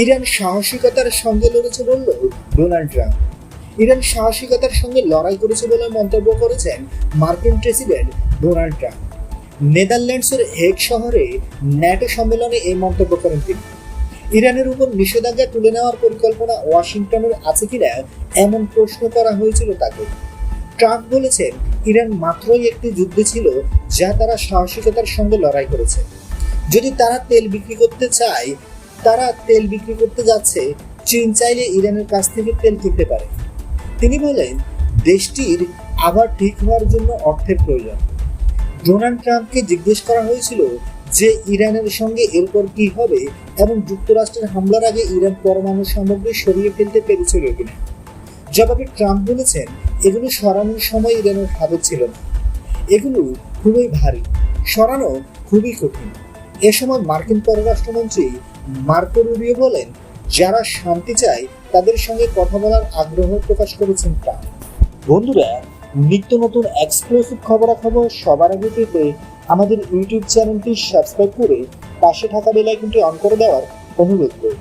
Iran সাহসিকতার সঙ্গে লড়েছে বলল ডোনাল্ড ট্রাম্প। ইরান সাহসিকতার সঙ্গে লড়াই করেছে বলে মন্তব্য করেছেন মার্কিন প্রেসিডেন্ট ডোনাল্ড ট্রাম্প। নেদারল্যান্ডসের হেগ শহরে ন্যাটো সম্মেলনে এই মন্তব্য করেন তিনি। ইরানের উপর নিষেধাজ্ঞা তুলে নেওয়ার পরিকল্পনা ওয়াশিংটনের আছে কিনা এমন প্রশ্ন করা হয়েছিল তাকে। ট্রাম্প বলেছেন, ইরান মাত্রই একটি যুদ্ধ ছিল যা তারা সাহসিকতার সঙ্গে লড়াই করেছে। যদি তারা তেল বিক্রি করতে চায় তারা তেল বিক্রি করতে যাচ্ছে, চীন চাইলে ইরানের কাছ থেকে তেল কিনতে পারে। তিনি বলেন, দেশটির আবার ঠিক হওয়ার জন্য অর্থের প্রয়োজন। ডোনাল্ড ট্রাম্পকে জিজ্ঞেস করা হয়েছিল যে ইরানের সঙ্গে এরপর কি হবে এবং যুক্তরাষ্ট্রের হামলার আগে ইরান পরমাণু সামগ্রী সরিয়ে ফেলতে পেরেছিল কিনা। জবাবে ট্রাম্প বলেছেন, এগুলো সরানোর সময় ইরানের হাতে ছিল না। এগুলো খুবই ভারী, সরানো খুবই কঠিন। এ সময় মার্কিন পররাষ্ট্রমন্ত্রী মার্কো রুবিও বলেন, যারা শান্তি চায়, তাদের সঙ্গে কথা বলার আগ্রহ প্রকাশ করেছেন ট্রাম্প। বন্ধুরা, নিত্য নতুন এক্সক্লুসিভ খবরাখবর সবার আগে পেতে আমাদের ইউটিউব চ্যানেলটি সাবস্ক্রাইব করে পাশে থাকা বেল আইকনটি অন করে দেওয়ার অনুরোধ করি